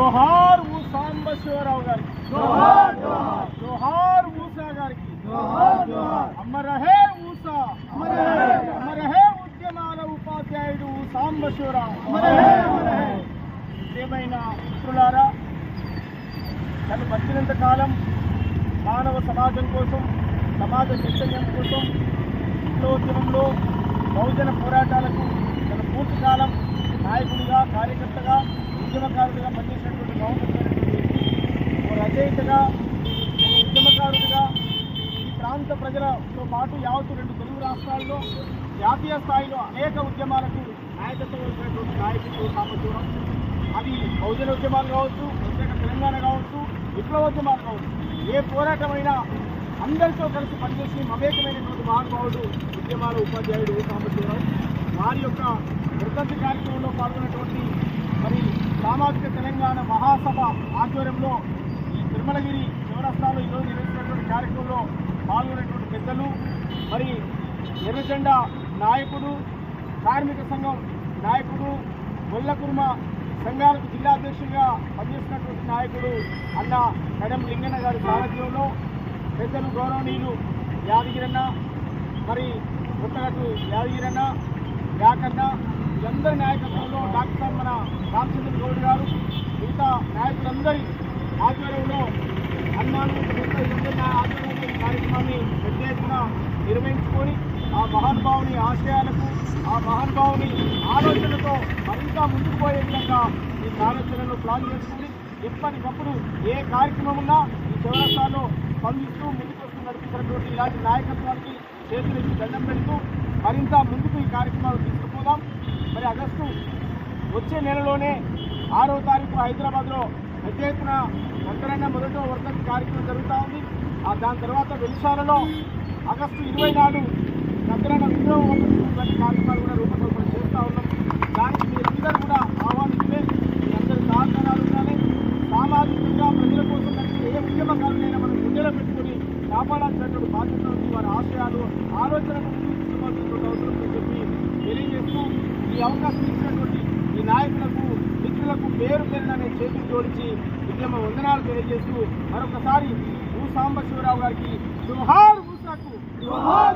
జోహార్ ఊ సాంబశివరావు గారికి. జోహార్ జోహార్ జోహార్ ఊసా గారికి. జోహార్ జోహార్. అమరహే ఊసా అమరహే. అమరహే ఉద్యమాల ఉపాధ్యాయుడు సాంబశివరావు. అమరహే, అమరహే. ఏమైనా మిత్రులారా తను బతికినంత కాలం మానవ సమాజం కోసం సమాజ చైతన్యం కోసం విప్లవోద్యమంలో బహుజన పోరాటాలకు తన పూర్తి కాలం నాయకుడిగా కార్యకర్తగా ఉద్యమకారుడిగా పనిచేసినటువంటి మహోన్నతమైనటువంటి రచయితగా ఉద్యమకారుడిగా ఈ ప్రాంత ప్రజలతో పాటు యావత్తు రెండు తెలుగు రాష్ట్రాల్లో జాతీయ స్థాయిలో అనేక ఉద్యమాలకు నాయకత్వం వహించినటువంటి నాయకుడు సామర్థ్యం అది బహుజన ఉద్యమాలు కావచ్చు ప్రత్యేక తెలంగాణ కావచ్చు విప్లవోద్యమాలు కావచ్చు. ఏ పోరాటమైనా అందరితో కలిసి పనిచేసి మమేకమైనటువంటి మహానుభావుడు ఉద్యమాల ఉపాధ్యాయుడు సాంబశివరావు. వారి యొక్క వృద్ధి కార్యక్రమంలో పాల్గొన్నటువంటి సామాజిక తెలంగాణ మహాసభ ఆధ్వర్యంలో ఈ తిరుమలగిరి చౌరస్తాలో ఈరోజు నిర్వహించినటువంటి కార్యక్రమంలో పాల్గొనేటువంటి పెద్దలు మరి ఎర్రజెండా నాయకుడు కార్మిక సంఘం నాయకుడు గొల్లకుర్మ సంఘాలకు జిల్లా అధ్యక్షుడిగా పనిచేసినటువంటి నాయకుడు అన్న కడం లింగన్న గారి సారథ్యంలో పెద్దలు గౌరవనీయులు యాదగిరన్న మరి కొత్తగట్టు యాదగిరన్న యాకన్న వీళ్ళందరి నాయకత్వంలో డాక్టర్ మన రామచంద్ర గౌడ్ గారు మిగతా నాయకులందరి ఆధ్వర్యంలో అన్నాను ఆధ్వర్యంలో ఈ కార్యక్రమాన్ని పెద్ద ఎత్తున నిర్వహించుకొని ఆ మహానుభావుని ఆశయాలకు ఆ మహానుభావుని ఆలోచనతో మరింత ముందుకు పోయే విధంగా ఈ కార్యాచరణలో ప్లాన్ చేసుకుని ఎప్పటికప్పుడు ఏ కార్యక్రమం ఉన్నా ఈ చౌరస్తాలో స్పందిస్తూ ముందుకు వస్తూ ఇలాంటి నాయకత్వానికి చేతులెత్తి దండం పెడుతూ మరింత ముందుకు ఈ కార్యక్రమాలు తీసుకుపోదాం. మరి ఆగస్టు వచ్చే నెలలోనే ఆరో తారీఖు హైదరాబాద్లో పెద్ద ఎత్తున వెంకరన్న మొదటో వర్ధంతి కార్యక్రమం జరుగుతూ ఉంది. ఆ దాని తర్వాత వెలిశాలలో ఆగస్టు ఇరవై నాడు కాపాడాల్సినటువంటి బాధ్యత ఉంది. వారి ఆశయాలు ఆలోచనలు తీసుకోవాల్సినటువంటి అవసరం ఉందని చెప్పి తెలియజేస్తూ ఈ అవకాశం ఇచ్చినటువంటి ఈ నాయకులకు మిత్రులకు పేరు పేరున నేను చేతులు జోడించి ఉద్యమ వందనాలు తెలియజేస్తూ మరొకసారి భూ సాంబశివరావు గారికి జోహార్ భూసాకు జోహార్